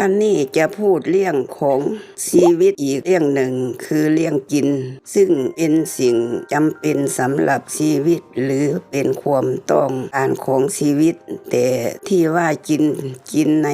วันนี้จะพูดเรื่องของชีวิตอีกเรื่องหนึ่งคือเรื่องกิน ซึ่งเป็นสิ่งจำเป็นสำหรับชีวิตหรือเป็นความต้องการของชีวิต แต่ที่ว่ากินกินใน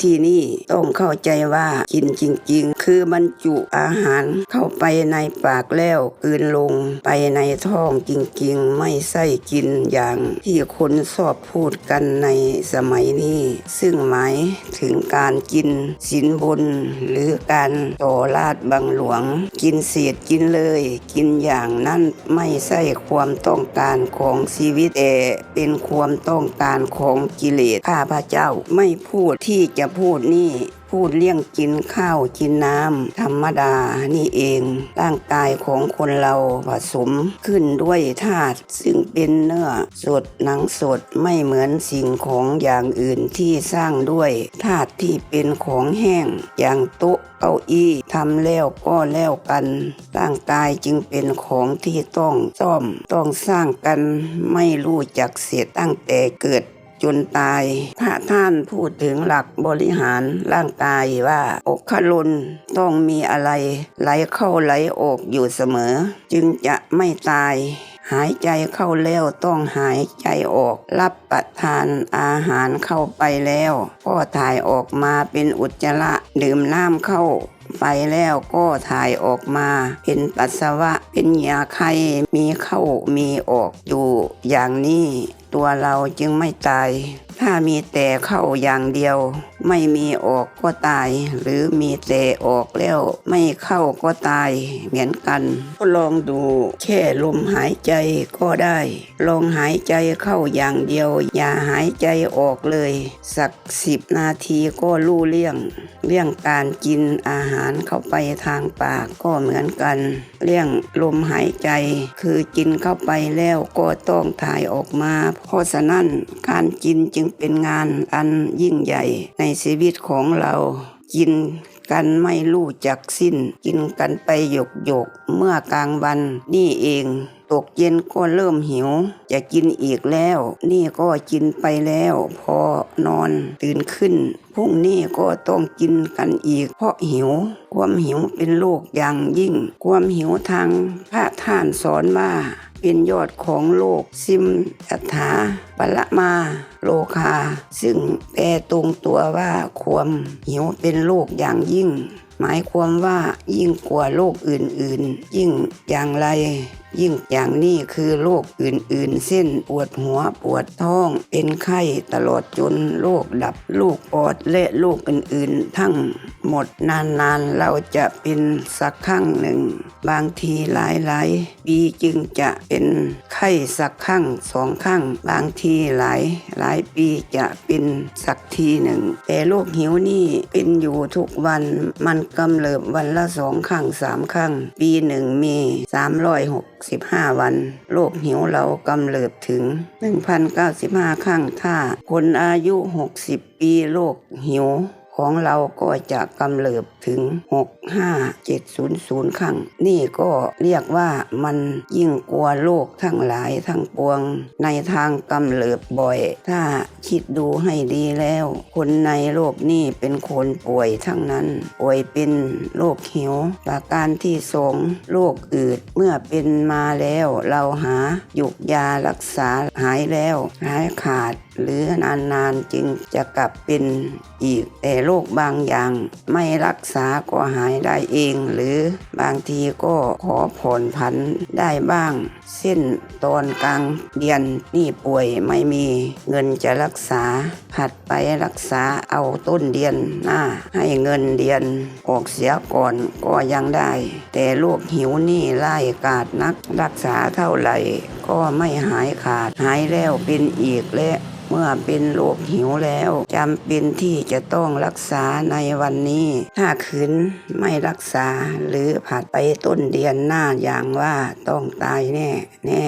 ที่นี่ต้องเข้าใจว่ากินจริง ๆ คือบรรจุอาหารเข้าไปในปากแล้วกลืนลงไปในท้องจริง ๆ ไม่ใช่กินอย่างที่คนชอบพูดกันในสมัยนี้ ซึ่งหมายถึงการกินสินบนหรือการต่อลาดบังหลวง กินเศษกินเลย กินอย่างนั้นไม่ใช่ความต้องการของชีวิตแต่เป็นความต้องการของกิเลสข้าพระเจ้าไม่พูดที่จะพูดนี่ พูดเรื่องกินข้าวกินน้ำธรรมดานี่เอง ร่างกายของคนเราผสมขึ้นด้วยธาตุซึ่งเป็นเนื้อสดหนังสดไม่เหมือนสิ่งของอย่างอื่นที่สร้างด้วยธาตุที่เป็นของแห้งอย่างโต๊ะเก้าอี้ทำแล้วก็แล้วกัน ร่างกายจึงเป็นของที่ต้องซ่อมต้องสร้างกันไม่รู้จักเสียตั้งแต่เกิด จนตาย พระท่านพูดถึงหลักบริหารร่างกายว่าอกขลุนต้องมีอะไร ไหลเข้าไหลออกอยู่เสมอ จึงจะไม่ตายหายใจเข้าแล้วต้องหายใจออก รับประทานอาหารเข้าไปแล้ว ก็ถ่ายออกมาเป็นอุจจาระดื่มน้ำเข้า ไปแล้วก็ถ่ายออกมา เป็นปัสสาวะ เป็นยาไข้มีเข้ามีออกอยู่อย่างนี้ ตัวเราจึงไม่ตาย ถ้ามีแต่เข้าอย่างเดียว ไม่มีออกก็ตาย หรือมีแต่ออกแล้วไม่เข้าก็ตาย เหมือนกันก็ลองดูแค่ลมหายใจก็ได้ ลองหายใจเข้าอย่างเดียว อย่าหายใจออกเลย สักสิบนาทีก็รู้เรื่อง เรื่องการกินอาหารเข้าไปทางปากก็เหมือนกัน เรื่องลมหายใจ คือกินเข้าไปแล้วก็ต้องถ่ายออกมา เพราะฉะนั้นการกินจึงเป็นงานอันยิ่งใหญ่ในชีวิตของเรา กินกันไม่รู้จักสิ้น กินกันไปหยกหยกเมื่อกลางวันนี่เอง ตกเย็นก็เริ่มหิว จะกินอีกแล้ว นี่ก็กินไปแล้ว พอนอนตื่นขึ้นพรุ่งนี้ก็ต้องกินกันอีก เพราะหิว ความหิวเป็นโรคอย่างยิ่ง ความหิวทางพระท่านสอนว่า เป็นยอดของโลกซิมอัฏฐาปละมาโลคา ซึ่งแปลตรงตัวว่าความหิวเป็นโลกอย่างยิ่ง หมายความว่ายิ่งกว่าโลกอื่นๆ ยิ่งอย่างไร ยิ่งอย่างนี้คือโรคอื่นๆ เส้นปวดหัวปวดท้อง เป็นไข้ตลอดจนโรคดับโรคปอดและโรคอื่นๆ ทั้งหมดนานๆ เราจะเป็นสักครั้งหนึ่ง บางทีหลายๆปีจึงจะเป็น ไข้สักครั้งสองครั้งบางทีหลายหลายปีจะเป็นสักทีหนึ่ง แต่โรคหิวนี่เป็นอยู่ทุกวันมันกำเริบวันละสองครั้งสามครั้ง ปีหนึ่งมีสามร้อยหกสิบห้าวันโรคหิวเรากำเริบถึง1,095ครั้งถ้าคนอายุ60ปีโรคหิว ของเราก็จะกำเริบถึง 65700 ครั้ง นี่ก็เรียกว่ามันยิ่งกลัวโรคทั้งหลายทั้งปวง ในทางกำเริบบ่อย ถ้าคิดดูให้ดีแล้ว คนในโลกนี้เป็นคนป่วยทั้งนั้นป่วยเป็นโรคหิวประการที่สองโรคอืดเมื่อเป็นมาแล้วเราหาหยุกยารักษาหายแล้วหายขาด หรือนานๆจึงจะกลับเป็นอีกแต่โรคบางอย่างไม่รักษาก็หายได้เอง หรือบางทีก็ขอผ่อนผันได้บ้าง เส้นตอนกลางเดือนนี่ป่วยไม่มีเงินจะรักษา ผัดไปรักษาเอาต้นเดือนหน้า ให้เงินเดือนออกเสียก่อนก็ยังได้ แต่โรคหิวนี่ไล่กาดนัก รักษาเท่าไหร่ก็ไม่หายขาดหายแล้วเป็นอีกและ เมื่อเป็นโรคหิวแล้วจำเป็นที่จะต้องรักษาในวันนี้ ถ้าขืนไม่รักษาหรือผ่านไปต้นเดือนหน้าอย่างว่าต้องตายแน่ แน่